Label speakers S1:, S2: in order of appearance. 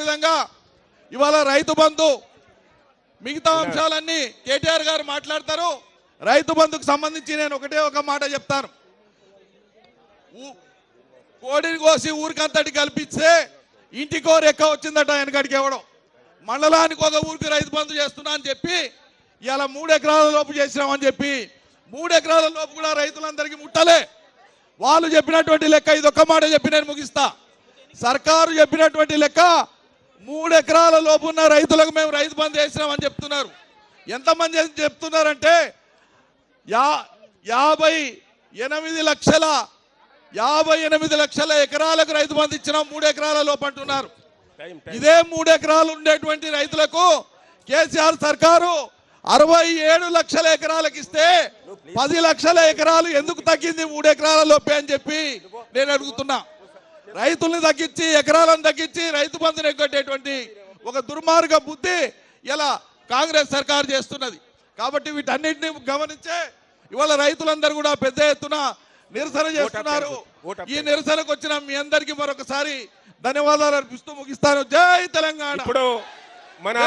S1: విధంగా ఇవాళ రైతు బంధు మిగతా అంశాలన్నీ కేటీఆర్ గారు మాట్లాడతారు. రైతు బంధుకు సంబంధించి నేను ఒకటే ఒక మాట చెప్తాను. కోడిని కోసి ఊరికంతటి కల్పిస్తే ఇంటికో రెక్క వచ్చిందట వెనకడికి ఇవ్వడం మండలానికి ఒక ఊరికి రైతు బంధు చేస్తున్నా అని చెప్పి ఇలా మూడు ఎకరాల లోపు చేసినామని చెప్పి మూడు ఎకరాల లోపు కూడా రైతులందరికీ ముట్టలే. వాళ్ళు చెప్పినటువంటి లెక్క ఇది ఒక్క మాట చెప్పి నేను ముగిస్తా. సర్కారు చెప్పినటువంటి లెక్క మూడు ఎకరాల లోపు ఉన్న రైతులకు మేము రైతు బంధు చేసినామని చెప్తున్నారు. ఎంతమంది చెప్తున్నారంటే యా యాభై ఎనిమిది లక్షల యాభై ఎనిమిది లక్షల ఎకరాలకు రైతు బంధు ఇచ్చినాం మూడు ఎకరాల లోపు అంటున్నారు. ఇదే మూడు ఎకరాలు ఉండేటువంటి రైతులకు కేసీఆర్ సర్కారు అరవై ఏడు లక్షల ఎకరాలకు ఇస్తే పది లక్షల ఎకరాలు ఎందుకు తగ్గింది మూడు ఎకరాల లోపే అని చెప్పి నేను అడుగుతున్నా. రైతుల్ని తగ్గించి ఎకరాలను తగ్గించి రైతు బంధుని ఎగ్గొట్టేటువంటి ఒక దుర్మార్గ బుద్ధి ఇలా కాంగ్రెస్ సర్కారు చేస్తున్నది. కాబట్టి వీటన్నిటిని గమనించే ఇవాళ రైతులందరూ కూడా పెద్ద ఎత్తున నిరసన చేస్తున్నారు. ఈ నిరసనకు వచ్చిన మీ అందరికీ మరొకసారి ధన్యవాదాలు అర్పిస్తూ ముగిస్తాను. జై తెలంగాణ.
S2: ఇప్పుడు మన